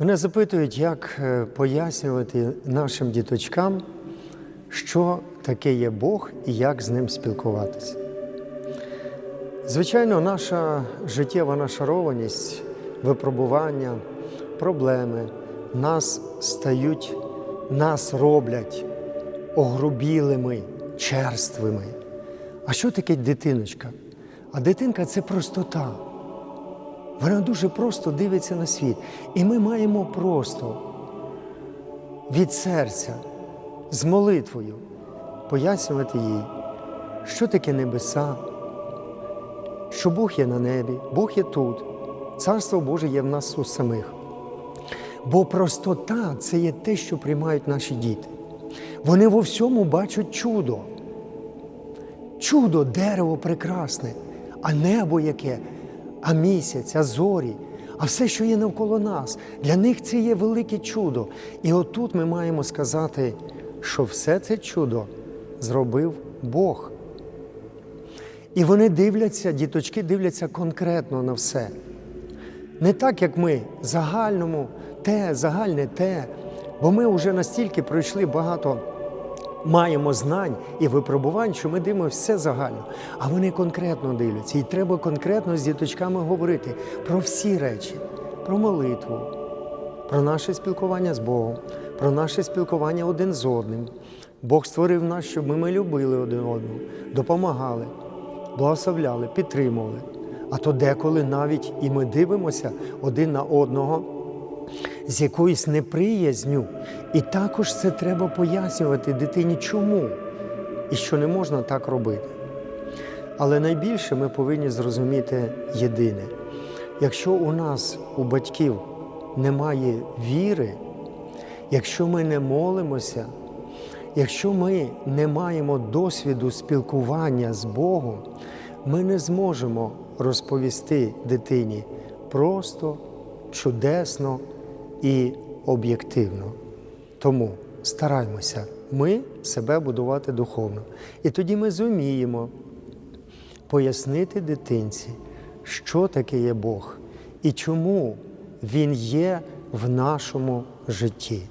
Мене запитують, як е, пояснювати нашим діточкам, що таке є Бог і як з ним спілкуватися. Звичайно, наша життєва нашарованість, випробування, проблеми нас стають, нас роблять огрубілими, черствими. А що таке дитиночка? А дитинка це простота. Вона дуже просто дивиться на світ. І ми маємо просто від серця, з молитвою пояснювати їй, що таке небеса, що Бог є на небі, Бог є тут, Царство Боже є в нас у самих. Бо простота це є те, що приймають наші діти. Вони во всьому бачать чудо. Чудо, дерево прекрасне, а небо яке, а місяць, а зорі, а все, що є навколо нас. Для них це є велике чудо. І отут ми маємо сказати, що все це чудо зробив Бог. І вони дивляться, діточки дивляться конкретно на все. Не так, як ми, загальному те, загальне те. Бо ми вже настільки пройшли багато, маємо знань і випробувань, що ми дивимося все загально. А вони конкретно дивляться. І треба конкретно з діточками говорити про всі речі, про молитву, про наше спілкування з Богом, про наше спілкування один з одним. Бог створив нас, щоб ми, ми любили один одного, допомагали, благословляли, підтримували. А то деколи навіть і ми дивимося один на одного з якоюсь неприязню. І також це треба пояснювати дитині, чому і що не можна так робити. Але найбільше ми повинні зрозуміти єдине: якщо у нас, у батьків, немає віри, якщо ми не молимося, якщо ми не маємо досвіду спілкування з Богом, ми не зможемо розповісти дитині просто, чудесно і об'єктивно. Тому стараймося ми себе будувати духовно. І тоді ми зуміємо пояснити дитинці, що таке є Бог і чому Він є в нашому житті.